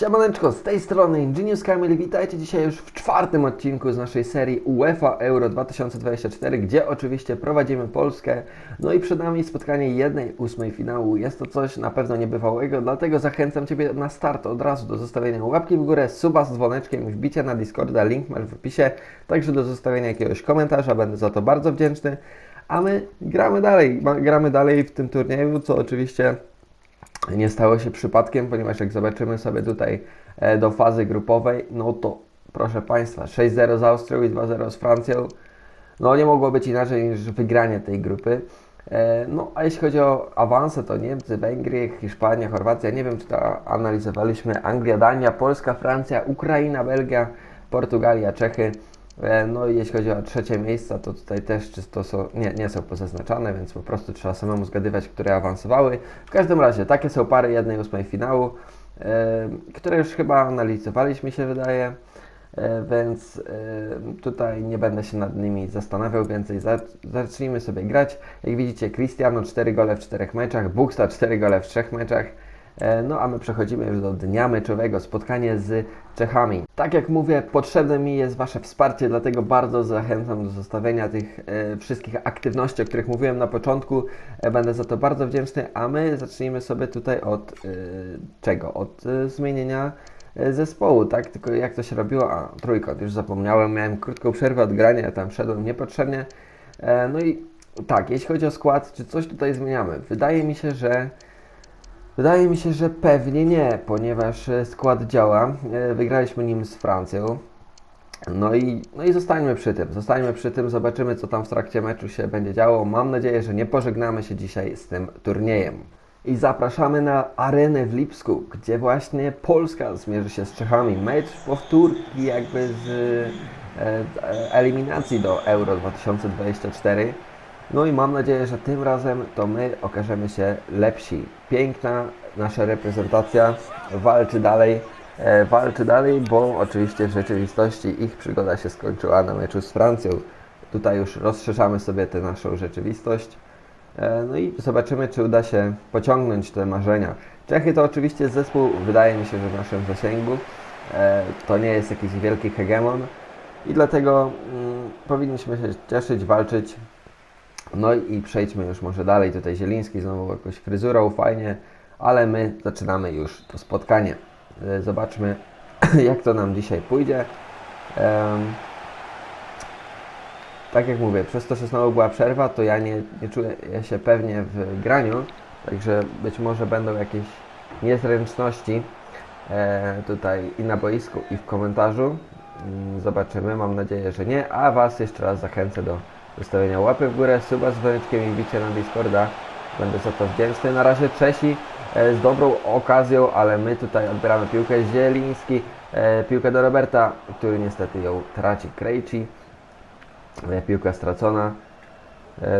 Siemaneczko, z tej strony Ingenius Kamil, witajcie dzisiaj już w czwartym odcinku z naszej serii UEFA Euro 2024, gdzie oczywiście prowadzimy Polskę. No i przed nami spotkanie jednej ósmej finału. Jest to coś na pewno niebywałego, dlatego zachęcam Ciebie na start od razu do zostawienia łapki w górę, suba z dzwoneczkiem wbicia na Discorda, link masz w opisie, także do zostawienia jakiegoś komentarza, będę za to bardzo wdzięczny. A my gramy dalej, gramy dalej w tym turnieju, co oczywiście nie stało się przypadkiem, ponieważ jak zobaczymy sobie tutaj e, do fazy grupowej, no to proszę Państwa, 6-0 z Austrią i 2-0 z Francją, no nie mogło być inaczej niż wygranie tej grupy. E, No a jeśli chodzi o awanse, to Niemcy, Węgry, Hiszpania, Chorwacja, nie wiem czy to analizowaliśmy, Anglia, Dania, Polska, Francja, Ukraina, Belgia, Portugalia, Czechy. E, No i jeśli chodzi o trzecie miejsca, to tutaj też czysto są, nie, nie są pozaznaczane, więc po prostu trzeba samemu zgadywać, które awansowały. W każdym razie, takie są pary jednej ósmej finału, e, które już chyba analizowaliśmy, się wydaje, e, więc tutaj nie będę się nad nimi zastanawiał więcej. Zac- Zacznijmy sobie grać. Jak widzicie, Cristiano 4 gole w 4 meczach, Buxta 4 gole w 3 meczach. E, No a my przechodzimy już do dnia meczowego, spotkanie z Czechami. Tak jak mówię, potrzebne mi jest Wasze wsparcie, dlatego bardzo zachęcam do zostawienia tych e, wszystkich aktywności, o których mówiłem na początku. E, będę za to bardzo wdzięczny, a my zacznijmy sobie tutaj od e, czego? Od e, zmienienia e, zespołu, tak? Tylko jak to się robiło? A, trójkąt, już zapomniałem, miałem krótką przerwę od grania, tam szedłem niepotrzebnie. E, no i tak, jeśli chodzi o skład, czy coś tutaj zmieniamy? Wydaje mi się, że Wydaje mi się, że pewnie nie, ponieważ e, skład działa. E, Wygraliśmy nim z Francją. No i, no i zostańmy przy tym. Zostańmy przy tym, zobaczymy, co tam w trakcie meczu się będzie działo. Mam nadzieję, że nie pożegnamy się dzisiaj z tym turniejem. I zapraszamy na arenę w Lipsku, gdzie właśnie Polska zmierzy się z Czechami. Mecz powtórki jakby z e, eliminacji do Euro 2024. No i mam nadzieję, że tym razem to my okażemy się lepsi. Piękna nasza reprezentacja walczy dalej, e, walczy dalej, bo oczywiście w rzeczywistości ich przygoda się skończyła na meczu z Francją. Tutaj już rozszerzamy sobie tę naszą rzeczywistość. E, No i zobaczymy, czy uda się pociągnąć te marzenia. Czechy to oczywiście zespół, wydaje mi się, że w naszym zasięgu. E, To nie jest jakiś wielki hegemon i dlatego mm, powinniśmy się cieszyć, walczyć. No i przejdźmy już może dalej. Tutaj Zieliński znowu jakąś fryzurą, fajnie, ale my zaczynamy już to spotkanie. E, Zobaczmy, jak to nam dzisiaj pójdzie. Tak jak mówię, przez to, że znowu była przerwa, to ja nie, nie czuję się pewnie w graniu, także być może będą jakieś niezręczności e, tutaj i na boisku, i w komentarzu. Mm, Zobaczymy, mam nadzieję, że nie. A Was jeszcze raz zachęcę do zostawienia łapy w górę, suba z dzwoneczkiem i bicia na Discorda. Będę za to wdzięczny. Na razie Czesi e, z dobrą okazją, ale my tutaj odbieramy piłkę. Zieliński, e, piłkę do Roberta, który niestety ją traci. Krejci. E, Piłka stracona.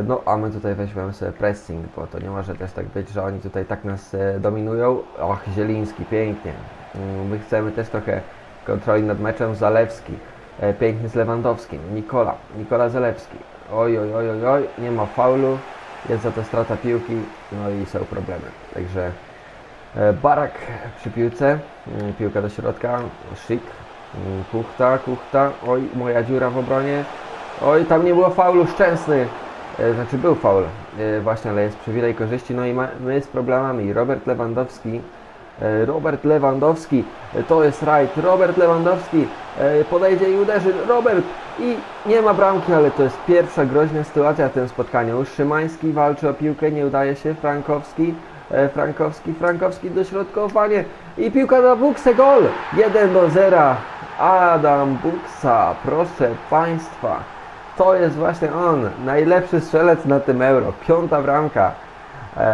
No, a my tutaj weźmiemy sobie pressing, bo to nie może też tak być, że oni tutaj tak nas dominują. Och, Zieliński, pięknie. Mm, My chcemy też trochę kontroli nad meczem. Zalewski, e, piękny z Lewandowskim. Nikola, Nikola Zalewski. Oj, oj, oj, oj, oj, nie ma faulu. Jest za to strata piłki, no i są problemy. Także e, Barak przy piłce, Mm, piłka do środka, Szyk, Mm, Kuchta, Kuchta, oj, moja dziura w obronie. Oj, tam nie było faulu, Szczęsny. E, Znaczy był faul, e, właśnie, ale jest przywilej korzyści. No i my z problemami. Robert Lewandowski. E, Robert Lewandowski, e, to jest right. Robert Lewandowski e, podejdzie i uderzy. Robert i nie ma bramki, ale to jest pierwsza groźna sytuacja w tym spotkaniu. Szymański walczy o piłkę, nie udaje się. Frankowski, Frankowski, Frankowski dośrodkowanie i piłka na Buksę, gol! 1 do 0. Adam Buksa, proszę Państwa. To jest właśnie on, najlepszy strzelec na tym euro. Piąta bramka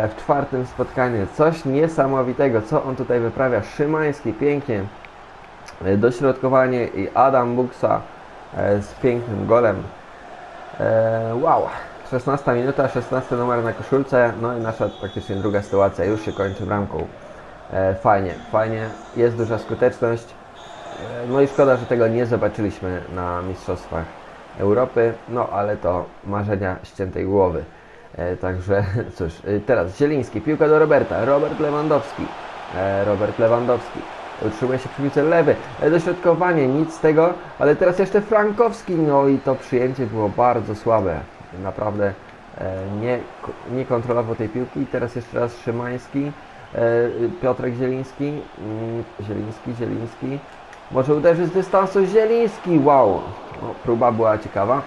w czwartym spotkaniu. Coś niesamowitego, co on tutaj wyprawia. Szymański pięknie. E, Dośrodkowanie i Adam Buksa e, z pięknym golem. E, Wow. 16 minuta, 16 numer na koszulce. No i nasza praktycznie druga sytuacja już się kończy bramką. E, Fajnie, fajnie. Jest duża skuteczność. E, No i szkoda, że tego nie zobaczyliśmy na Mistrzostwach Europy, no ale to marzenia ściętej głowy. E, Także cóż, e, teraz Zieliński, piłka do Roberta, Robert Lewandowski, E, Robert Lewandowski, Utrzymuje się przy piłce lewy. Dośrodkowanie, nic z tego, ale teraz jeszcze Frankowski, no i to przyjęcie było bardzo słabe. Naprawdę nie, nie kontrolował tej piłki. Teraz jeszcze raz Szymański, Piotrek Zieliński, mm, Zieliński, Zieliński. Może uderzy z dystansu Zieliński, wow! Próba była ciekawa,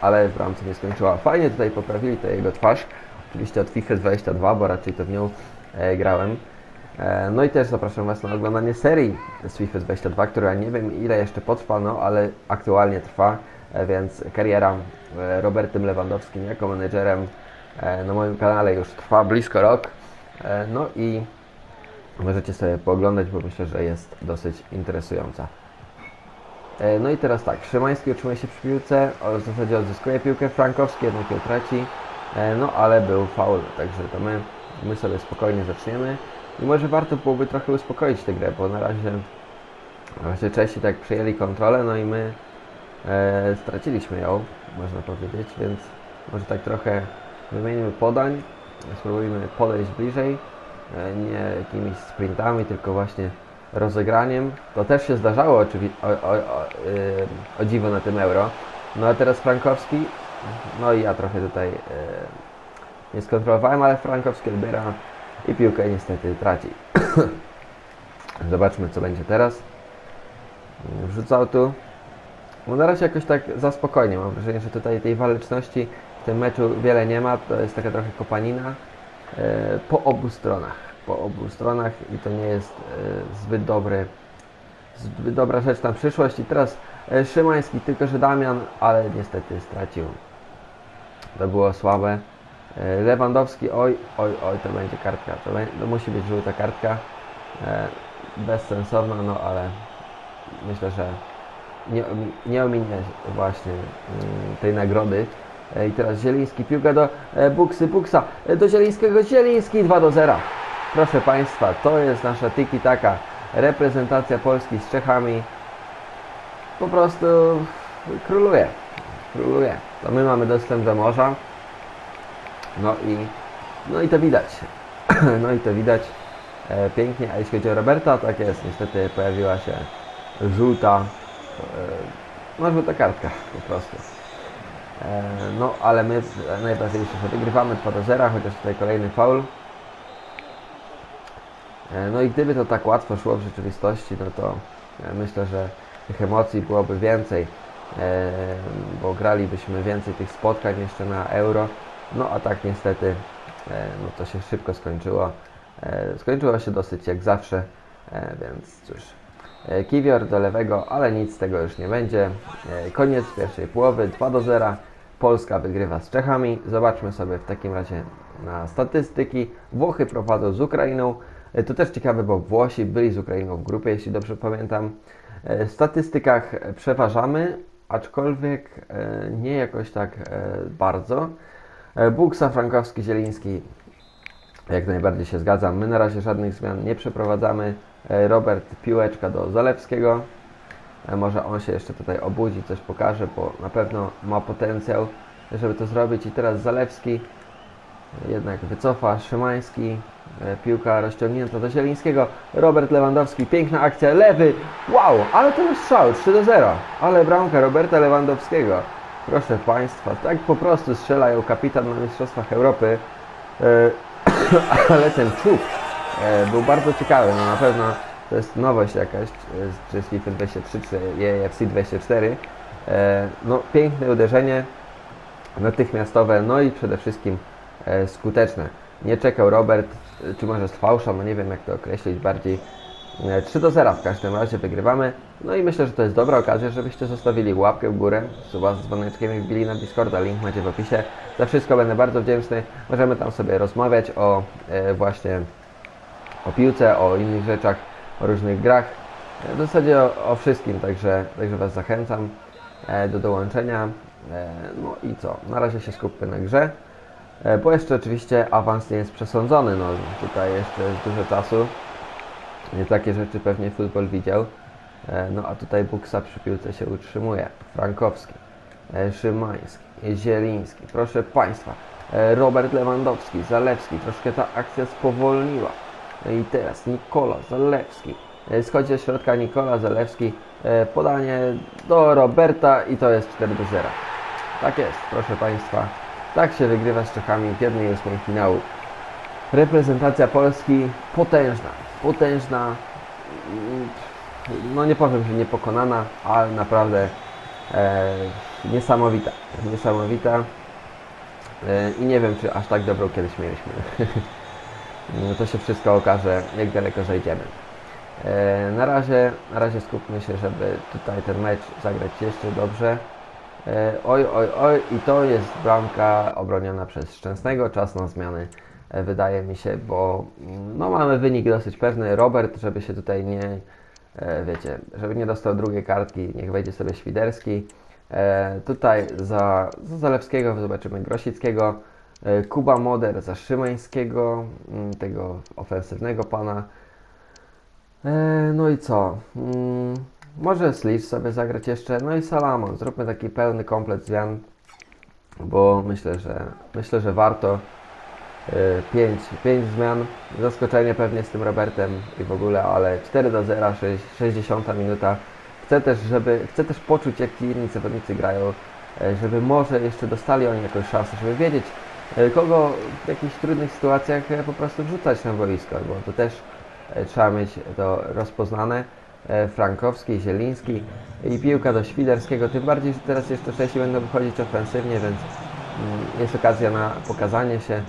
ale w bramce nie skończyła. Fajnie tutaj poprawili tę jego twarz. Oczywiście od FIFA 22, bo raczej to w nią e, grałem. E, no i też zapraszam Was na oglądanie serii z FIFA 22, która nie wiem ile jeszcze potrwa, no ale aktualnie trwa, e, więc kariera e, Robertem Lewandowskim jako menedżerem e, na moim kanale już trwa blisko rok. E, no i możecie sobie pooglądać, bo myślę, że jest dosyć interesująca. E, No i teraz tak, Szymański utrzymuje się przy piłce, w zasadzie odzyskuje piłkę, Frankowski jednak ją traci, e, no ale był faul, także to my, my sobie spokojnie zaczniemy. I może warto byłoby trochę uspokoić tę grę, bo na razie, na razie Czesi tak przyjęli kontrolę, no i my e, straciliśmy ją, można powiedzieć, więc może tak trochę wymienimy podań, spróbujmy podejść bliżej, e, nie jakimiś sprintami, tylko właśnie rozegraniem. To też się zdarzało oczywiście, o, o, yy, o dziwo na tym euro. No a teraz Frankowski, no i ja trochę tutaj yy, nie skontrolowałem, ale Frankowski odbiera i piłkę niestety traci. Zobaczmy co będzie teraz. Wrzucał tu. No na razie jakoś tak za spokojnie. Mam wrażenie, że tutaj tej waleczności w tym meczu wiele nie ma. To jest taka trochę kopanina yy, po obu stronach. Po obu stronach i to nie jest yy, zbyt dobry, zbyt dobra rzecz na przyszłość. I teraz yy, Szymański, tylko że Damian, ale niestety stracił. To było słabe. Yy, Lewandowski, oj, oj, oj, to będzie kartka. To, to musi być żółta kartka. Bezsensowna, no ale myślę, że nie, nie ominie właśnie mm, tej nagrody. E, I teraz Zieliński, piłka do e, Buksy, Buksa, e, do Zielińskiego, Zieliński 2 do 0. Proszę Państwa, to jest nasza tiki-taka reprezentacja Polski z Czechami. Po prostu króluje, króluje. To my mamy dostęp do morza. No i, no i to widać. No i to widać e, pięknie. A jeśli chodzi o Roberta, tak jest, niestety pojawiła się żółta, e, no żółta kartka po prostu. E, no ale my najważniejsze, że wygrywamy 2 do 0, chociaż tutaj kolejny faul. E, no i gdyby to tak łatwo szło w rzeczywistości, no to e, myślę, że tych emocji byłoby więcej, e, bo gralibyśmy więcej tych spotkań jeszcze na euro. No a tak niestety, no to się szybko skończyło. Skończyło się dosyć jak zawsze, więc cóż. Kiwior do lewego, ale nic z tego już nie będzie. Koniec pierwszej połowy, 2 do 0. Polska wygrywa z Czechami. Zobaczmy sobie w takim razie na statystyki. Włochy prowadzą z Ukrainą. E, To też ciekawe, bo Włosi byli z Ukrainą w grupie, jeśli dobrze pamiętam. E, W statystykach przeważamy, aczkolwiek e, nie jakoś tak bardzo. Buksa, Frankowski, Zieliński jak najbardziej się zgadzam. My na razie żadnych zmian nie przeprowadzamy. Robert piłeczka do Zalewskiego. Może on się jeszcze tutaj obudzi, coś pokaże, bo na pewno ma potencjał, żeby to zrobić. I teraz Zalewski jednak wycofa. Szymański. e, Piłka rozciągnięta do Zielińskiego. Robert Lewandowski. Piękna akcja. Lewy. Wow, ale ten strzał 3 do 0. Ale bramka Roberta Lewandowskiego. Proszę Państwa, tak po prostu strzelają kapitan na Mistrzostwach Europy. E, ale ten czub e, był bardzo ciekawy. No na pewno to jest nowość jakaś, czy z FIFA 23, czy EFC 24. E, no piękne uderzenie, natychmiastowe, no i przede wszystkim skuteczne. Nie czekał Robert, e, czy może z fałsza, no nie wiem jak to określić bardziej. E, 3 do 0 w każdym razie wygrywamy. No i myślę, że to jest dobra okazja, żebyście zostawili łapkę w górę, suba z dzwoneczkiem i wbili na Discorda, link macie w opisie. Za wszystko będę bardzo wdzięczny. Możemy tam sobie rozmawiać o e, właśnie o piłce, o innych rzeczach, o różnych grach. E, W zasadzie o, o wszystkim, także, także Was zachęcam e, do dołączenia. E, no i co? Na razie się skupmy na grze, e, bo jeszcze oczywiście awans nie jest przesądzony. No, tutaj jeszcze jest dużo czasu. Nie takie rzeczy pewnie futbol widział. E, No a tutaj Buksa przy piłce się utrzymuje. Frankowski, e, Szymański, Zieliński. Proszę Państwa, e, Robert Lewandowski, Zalewski. Troszkę ta akcja spowolniła. I teraz Nikola Zalewski. E, Schodzi do środka Nikola Zalewski. E, Podanie do Roberta i to jest 4 do 0. Tak jest, proszę Państwa. Tak się wygrywa z Czechami w jednej ósmej finału. Reprezentacja Polski potężna, potężna. Mm, No nie powiem, że niepokonana, ale naprawdę e, niesamowita. Niesamowita. E, I nie wiem, czy aż tak dobrą kiedyś mieliśmy. No to się wszystko okaże, jak daleko zajdziemy. E, na, razie, na razie skupmy się, żeby tutaj ten mecz zagrać jeszcze dobrze. E, oj, oj, oj, i to jest bramka obroniona przez Szczęsnego. Czas na zmiany, e, wydaje mi się, bo mm, no, mamy wynik dosyć pewny. Robert, żeby się tutaj nie, e, wiecie, żeby nie dostał drugiej kartki, niech wejdzie sobie Świderski. Tutaj za, za Zalewskiego zobaczymy Grosickiego. Kuba Moder za Szymańskiego, mm, tego ofensywnego pana. No i co? Może Slicz sobie zagrać jeszcze, no i Salamon. Zróbmy taki pełny komplet zmian, bo myślę, że myślę, że warto. 5 pięć zmian. Zaskoczenie pewnie z tym Robertem i w ogóle, ale 4 do 0, 6, 60 minuta. Chcę też, żeby, chcę też poczuć, jak ci inni zawodnicy grają, e, żeby może jeszcze dostali oni jakąś szansę, żeby wiedzieć, e, kogo w jakichś trudnych sytuacjach po prostu wrzucać na boisko, bo to też trzeba mieć to rozpoznane. E, Frankowski, Zieliński i piłka do Świderskiego, tym bardziej, że teraz jeszcze Czesi będą wychodzić ofensywnie, więc mm, jest okazja na pokazanie się.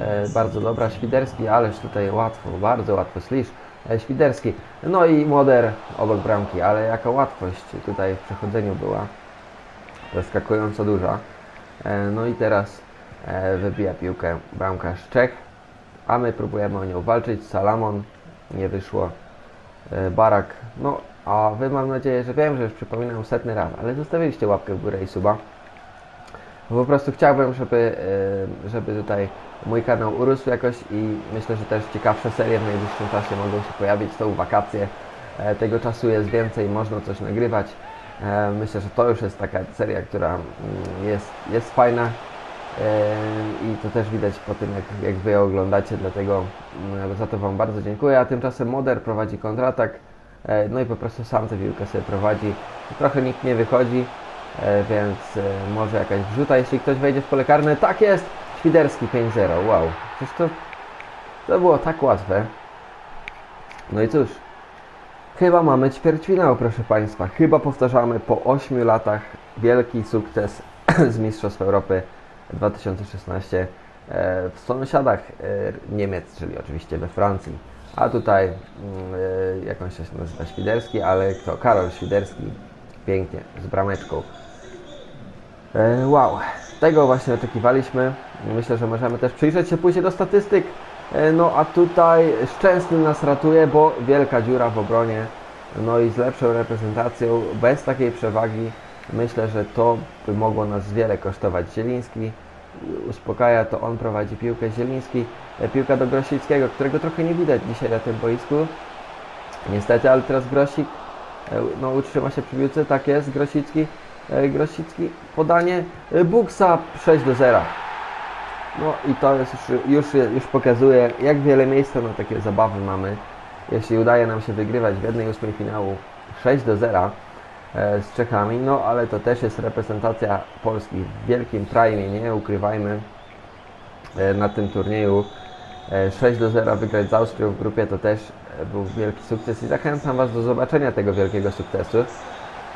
E, Bardzo dobra Świderski, ależ tutaj łatwo, bardzo łatwo Slisz. E, Świderski, no i Moder obok bramki, ale jaka łatwość tutaj w przechodzeniu była. Zaskakująco duża. No i teraz wybija piłkę bramkarz Czech, a my próbujemy o nią walczyć. Salamon, nie wyszło. E, Barak, no a wy mam nadzieję, że wiem, że już przypominam setny raz, ale zostawiliście łapkę w górę i suba. Po prostu chciałbym, żeby, e, żeby tutaj mój kanał urósł jakoś i myślę, że też ciekawsze serie w najbliższym czasie mogą się pojawić. Są wakacje, e, tego czasu jest więcej, można coś nagrywać. Myślę, że to już jest taka seria, która mm, jest, jest fajna i to też widać po tym, jak, jak Wy oglądacie, dlatego mm, za to Wam bardzo dziękuję. A tymczasem Moder prowadzi kontratak, e, no i po prostu sam tę piłkę sobie prowadzi. Trochę nikt nie wychodzi, e, więc e, może jakaś wrzuta, jeśli ktoś wejdzie w pole karne. Tak jest! Świderski 5-0, wow. Przecież to, to było tak łatwe. No i cóż, chyba mamy ćwierćfinał, proszę Państwa. Chyba powtarzamy po 8 latach wielki sukces z Mistrzostw Europy 2016 e, w sąsiadach e, Niemiec, czyli oczywiście we Francji. A tutaj, mm, e, jak on się nazywa, Świderski, ale kto? Karol Świderski. Pięknie, z brameczką. Wow, tego właśnie oczekiwaliśmy. Myślę, że możemy też przyjrzeć się później do statystyk. No a tutaj Szczęsny nas ratuje, bo wielka dziura w obronie. No i z lepszą reprezentacją, bez takiej przewagi, myślę, że to by mogło nas wiele kosztować. Zieliński uspokaja, to on prowadzi piłkę. Zieliński, e, piłka do Grosickiego, którego trochę nie widać dzisiaj na tym boisku. Niestety, ale teraz Grosik e, no, utrzyma się przy piłce, tak jest, Grosicki, e, Grosicki, podanie, Buksa 6 do 0. No i to jest już, już, już pokazuje, jak wiele miejsca na takie zabawy mamy. Jeśli udaje nam się wygrywać w jednej ósmej finału 6 do 0 e, z Czechami, no ale to też jest reprezentacja Polski w wielkim prime, nie ukrywajmy, e, na tym turnieju. E, 6 do 0 wygrać z Austrią w grupie to też e, był wielki sukces i zachęcam Was do zobaczenia tego wielkiego sukcesu.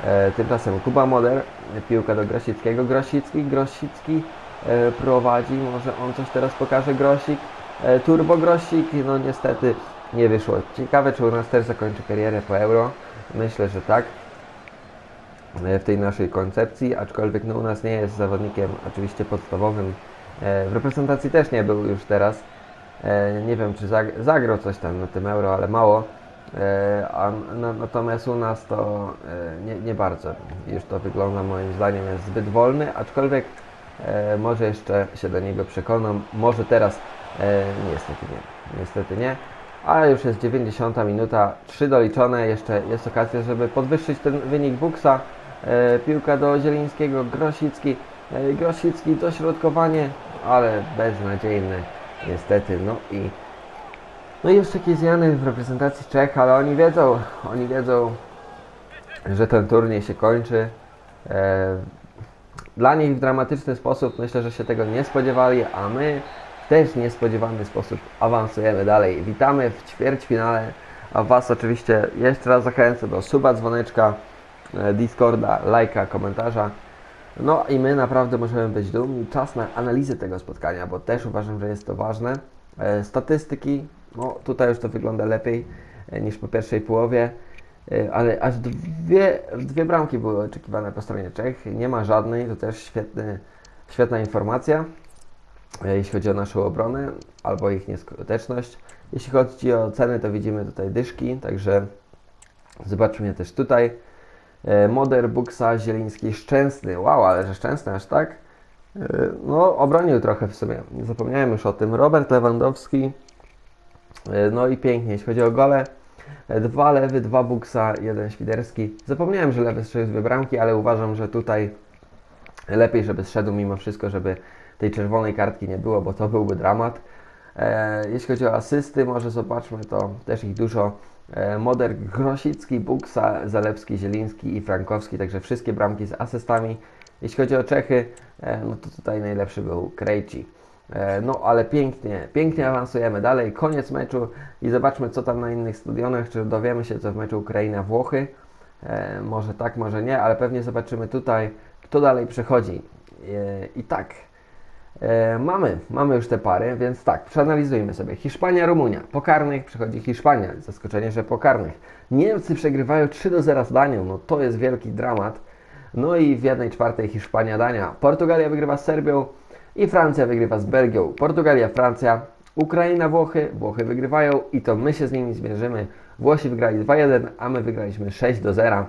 E, Tymczasem Kuba Moder, piłka do Grosickiego, Grosicki, Grosicki e, prowadzi, może on coś teraz pokaże, Grosik, e, Turbo Grosik, no niestety nie wyszło. Ciekawe, czy u nas też zakończy karierę po Euro, myślę, że tak e, w tej naszej koncepcji, aczkolwiek no, u nas nie jest zawodnikiem oczywiście podstawowym. E, W reprezentacji też nie był już teraz. E, Nie wiem, czy zag- zagrał coś tam na tym euro, ale mało. E, A na- natomiast u nas to e, nie, nie bardzo. Już to wygląda moim zdaniem jest zbyt wolny, aczkolwiek e, może jeszcze się do niego przekonam. Może teraz e, niestety nie. Niestety nie. Ale już jest 90 minuta, 3 doliczone, jeszcze jest okazja, żeby podwyższyć ten wynik Buksa. E, piłka do Zielińskiego, Grosicki, e, Grosicki, dośrodkowanie, ale beznadziejne niestety. No i No i jeszcze Kiziany w reprezentacji Czech, ale oni wiedzą, oni wiedzą, że ten turniej się kończy. E, Dla nich w dramatyczny sposób myślę, że się tego nie spodziewali, a my w też niespodziewany sposób awansujemy dalej. Witamy w ćwierćfinale, a Was oczywiście jeszcze raz zachęcę do suba, dzwoneczka, Discorda, lajka, komentarza. No i my naprawdę możemy być dumni. Czas na analizę tego spotkania, bo też uważam, że jest to ważne. E, Statystyki, no tutaj już to wygląda lepiej e, niż po pierwszej połowie, E, ale aż dwie, dwie bramki były oczekiwane po stronie Czech. Nie ma żadnej, to też świetny, świetna informacja, jeśli chodzi o naszą obronę albo ich nieskuteczność. Jeśli chodzi o ceny, to widzimy tutaj dyszki, także zobaczmy je też tutaj. E, Moder, Buksa, Zieliński, Szczęsny. Wow, ale że Szczęsny aż tak? E, No, obronił trochę w sumie. Zapomniałem już o tym. Robert Lewandowski. E, No i pięknie, jeśli chodzi o gole. Dwa lewy, dwa Buksa, jeden Świderski. Zapomniałem, że lewy strzelił dwie bramki, ale uważam, że tutaj lepiej, żeby zszedł mimo wszystko, żeby tej czerwonej kartki nie było, bo to byłby dramat. Jeśli chodzi o asysty, może zobaczmy to też ich dużo. E, Moder, Grosicki, Buksa, Zalewski, Zieliński i Frankowski, także wszystkie bramki z asystami. Jeśli chodzi o Czechy, e, no to tutaj najlepszy był Krejci. E, no ale pięknie, pięknie awansujemy dalej. Koniec meczu i zobaczmy co tam na innych stadionach, czy dowiemy się co w meczu Ukraina-Włochy. Może tak, może nie, ale pewnie zobaczymy tutaj, kto dalej przechodzi. I tak, mamy, mamy już te pary, więc tak, przeanalizujmy sobie. Hiszpania, Rumunia. Po karnych przychodzi Hiszpania. Zaskoczenie, że po karnych. Niemcy przegrywają 3 do 0 z Danią. No to jest wielki dramat. No i w 1 czwartej Hiszpania, Dania. Portugalia wygrywa z Serbią i Francja wygrywa z Belgią. Portugalia, Francja. Ukraina, Włochy. Włochy wygrywają i to my się z nimi zmierzymy. Włosi wygrali 2-1, a my wygraliśmy 6 do 0.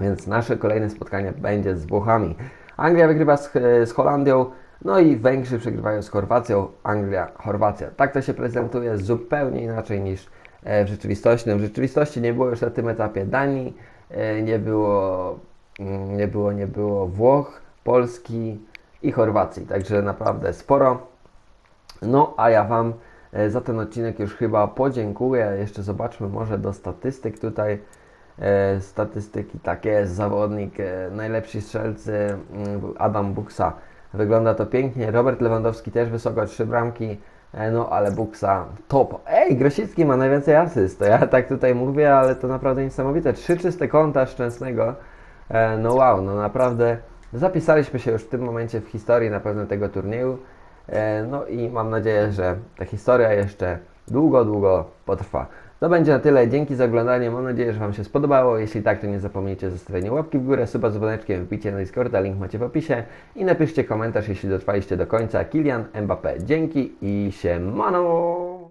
Więc nasze kolejne spotkanie będzie z Włochami. Anglia wygrywa z, z Holandią, no i Węgrzy przegrywają z Chorwacją, Anglia, Chorwacja. Tak to się prezentuje zupełnie inaczej niż e, w rzeczywistości. No, w rzeczywistości nie było już na tym etapie Danii, e, nie było, mm, nie było, nie było Włoch, Polski i Chorwacji. Także naprawdę sporo. No, a ja Wam e, za ten odcinek już chyba podziękuję. Jeszcze zobaczmy może do statystyk tutaj. Statystyki tak jest, zawodnik, najlepsi strzelcy mm, Adam Buksa. Wygląda to pięknie. Robert Lewandowski też wysoko, trzy bramki. E, no ale Buksa top. Ej, Grosicki ma najwięcej asyst. To ja tak tutaj mówię, ale to naprawdę niesamowite. Trzy czyste konta Szczęsnego. E, no wow, no naprawdę zapisaliśmy się już w tym momencie w historii na pewno tego turnieju. E, No i mam nadzieję, że ta historia jeszcze długo, długo potrwa. To będzie na tyle. Dzięki za oglądanie. Mam nadzieję, że Wam się spodobało. Jeśli tak, to nie zapomnijcie zostawienia łapki w górę, suba z dzwoneczkiem, wbicie na Discorda, link macie w opisie i napiszcie komentarz, jeśli dotrwaliście do końca. Kilian Mbappé. Dzięki i siemano!